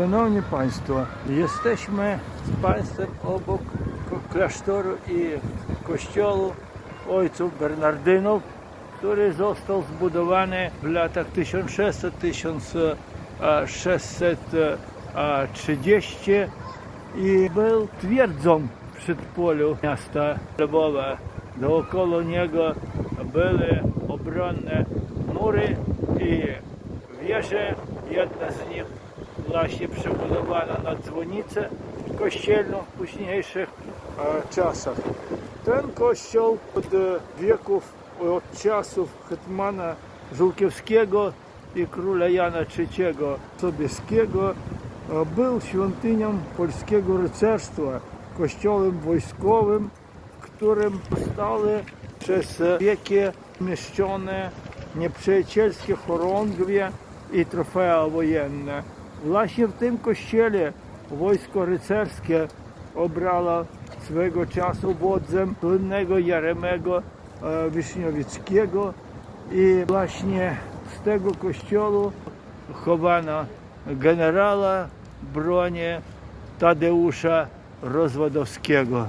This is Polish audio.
Szanowni Państwo, jesteśmy z Państwem obok klasztoru i kościołu ojców Bernardynów, który został zbudowany w latach 1600-1630 i był twierdzą w przedpolu miasta Lwowa. Dookoła niego były obronne mury i wieże. Właśnie przebudowana na dzwonicę kościelną w późniejszych e, czasach. Ten kościół od wieków, od czasów hetmana Żółkiewskiego i króla Jana III Sobieskiego e, był świątynią polskiego rycerstwa, kościołem wojskowym, w którym zostały przez wieki umieszczone nieprzyjacielskie chorągwie i trofea wojenne. Właśnie w tym kościele wojsko rycerskie obrało swego czasu wodzem słynnego Jaremego e, Wiśniowieckiego i właśnie z tego kościoła chowano generała bronię Tadeusza Rozwadowskiego.